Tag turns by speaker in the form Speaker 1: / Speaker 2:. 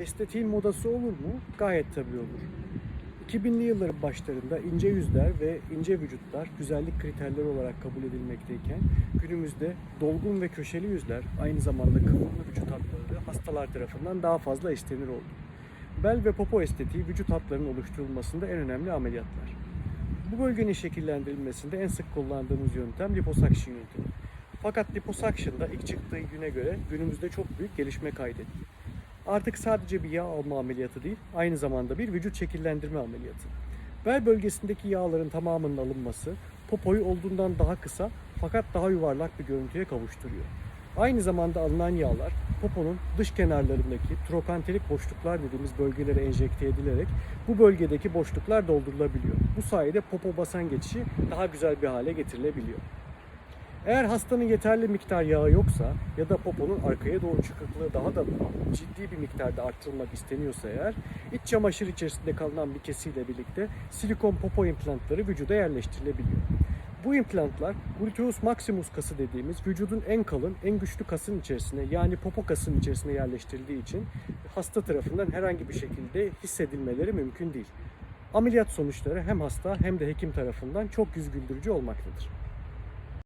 Speaker 1: Estetiğin modası olur mu? Gayet tabii olur. 2000'li yılların başlarında ince yüzler ve ince vücutlar güzellik kriterleri olarak kabul edilmekteyken günümüzde dolgun ve köşeli yüzler aynı zamanda kıvrımlı vücut hatları hastalar tarafından daha fazla istenir oldu. Bel ve popo estetiği vücut hatlarının oluşturulmasında en önemli ameliyatlar. Bu bölgenin şekillendirilmesinde en sık kullandığımız yöntem liposuction yöntemi. Fakat liposuction'da ilk çıktığı güne göre günümüzde çok büyük gelişme kaydetti. Artık sadece bir yağ alma ameliyatı değil, aynı zamanda bir vücut şekillendirme ameliyatı. Bel bölgesindeki yağların tamamının alınması, popoyu olduğundan daha kısa fakat daha yuvarlak bir görüntüye kavuşturuyor. Aynı zamanda alınan yağlar poponun dış kenarlarındaki trokanterik boşluklar dediğimiz bölgelere enjekte edilerek bu bölgedeki boşluklar doldurulabiliyor. Bu sayede popo basan geçişi daha güzel bir hale getirilebiliyor. Eğer hastanın yeterli miktar yağı yoksa ya da poponun arkaya doğru çıkıklığı daha da ciddi bir miktarda arttırılmak isteniyorsa eğer iç çamaşır içerisinde kalınan bir kesiyle birlikte silikon popo implantları vücuda yerleştirilebiliyor. Bu implantlar gluteus maximus kası dediğimiz vücudun en kalın, en güçlü kasın içerisine yani popo kasının içerisine yerleştirildiği için hasta tarafından herhangi bir şekilde hissedilmeleri mümkün değil. Ameliyat sonuçları hem hasta hem de hekim tarafından çok yüz güldürücü olmaktadır.